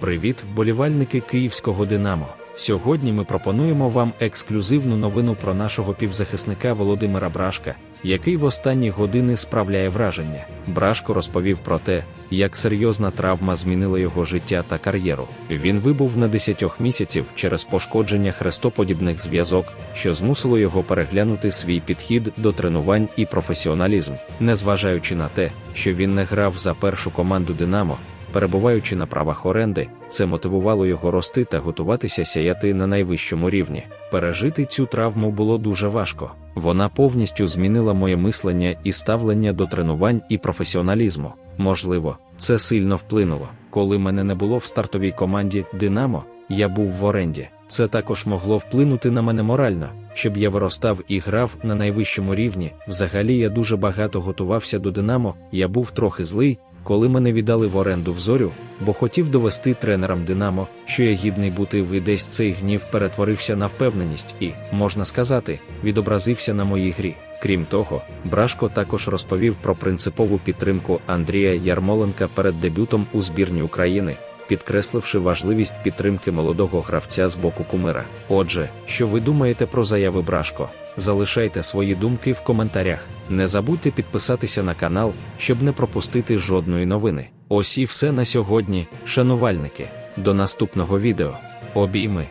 Привіт, вболівальники київського Динамо. Сьогодні ми пропонуємо вам ексклюзивну новину про нашого півзахисника Володимира Брашка, який в останні години справляє враження. Брашко розповів про те, як серйозна травма змінила його життя та кар'єру. Він вибув на 10 місяців через пошкодження хрестоподібних зв'язок, що змусило його переглянути свій підхід до тренувань і професіоналізм, незважаючи на те, що він не грав за першу команду Динамо. Перебуваючи на правах оренди, це мотивувало його рости та готуватися сяяти на найвищому рівні. Пережити цю травму було дуже важко. Вона повністю змінила моє мислення і ставлення до тренувань і професіоналізму. Можливо, це сильно вплинуло. Коли мене не було в стартовій команді Динамо, я був в оренді. Це також могло вплинути на мене морально, щоб я виростав і грав на найвищому рівні. Взагалі я дуже багато готувався до Динамо, я був трохи злий, коли мене віддали в оренду в зорю, бо хотів довести тренерам Динамо, що я гідний бути в і десь цей гнів перетворився на впевненість і, можна сказати, відобразився на моїй грі. Крім того, Брашко також розповів про принципову підтримку Андрія Ярмоленка перед дебютом у збірні України, підкресливши важливість підтримки молодого гравця з боку кумира. Отже, що ви думаєте про заяви Брашко? Залишайте свої думки в коментарях. Не забудьте підписатися на канал, щоб не пропустити жодної новини. Ось і все на сьогодні, шанувальники. До наступного відео. Обійми.